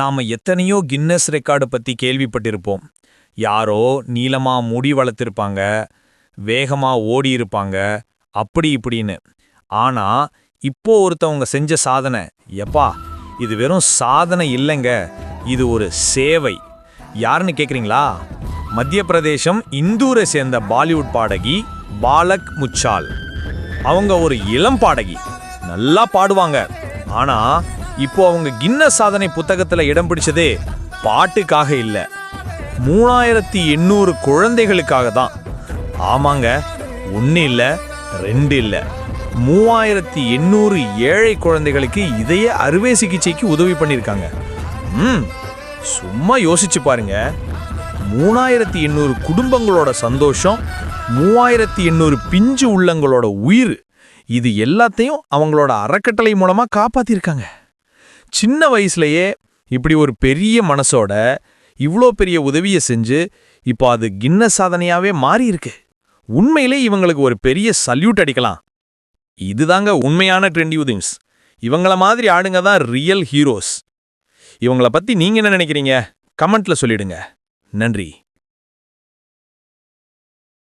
நாம எத்தனையோ Guinness record பற்றி கேள்விப்பட்டிருப்போம். யாரோ நீளமாக முடி வளர்த்திருப்பாங்க வேகமாக ஓடியிருப்பாங்க அப்படி இப்படின்னு. ஆனால் இப்போ ஒருத்தவங்க செஞ்ச சாதனை எப்பா இது வெறும் சாதனை இல்லைங்க இது ஒரு சேவை. யாருன்னு கேட்குறீங்களா மத்திய பிரதேசம் இந்தூரை சேர்ந்த பாலிவுட் பாடகி பாலக் முச்சால். அவங்க ஒரு இளம் பாடகி. நல்லா பாடுவாங்க. ஆனா இப்போ அவங்க கின்னஸ் சாதனை புத்தகத்துல இடம் பிடிச்சதே பாட்டுக்காக இல்ல. மூணாயிரத்தி எண்ணூறு குழந்தைகளுக்காக தான். ஆமாங்க ஒன்று இல்லை ரெண்டு இல்லை. மூவாயிரத்தி எண்ணூறு ஏழை குழந்தைகளுக்கு இதய அறுவை சிகிச்சைக்கு உதவி பண்ணியிருக்காங்க ம் சும்மா யோசிச்சு பாருங்க. மூணாயிரத்தி எண்ணூறு குடும்பங்களோட சந்தோஷம் மூவாயிரத்தி எண்ணூறு பிஞ்சு உள்ளங்களோட உயிர். இது எல்லாத்தையும் அவங்களோட அறக்கட்டளை மூலமா காப்பாத்திருக்காங்க. சின்ன வயசுலயே இப்படி ஒரு பெரிய மனசோட இவ்வளோ பெரிய உதவியை செஞ்சு இப்போ அது கின்ன சாதனையாவே மாறி இருக்கு உண்மையிலே இவங்களுக்கு ஒரு பெரிய சல்யூட் அடிக்கலாம். இதுதாங்க உண்மையான ட்ரெண்டி உதிம்ஸ் இவங்கள மாதிரி ஆடுங்க தான் ரியல் ஹீரோஸ் இவங்கள பத்தி நீங்க என்ன நினைக்கிறீங்க? கமெண்ட்ல சொல்லிடுங்க. நன்றி.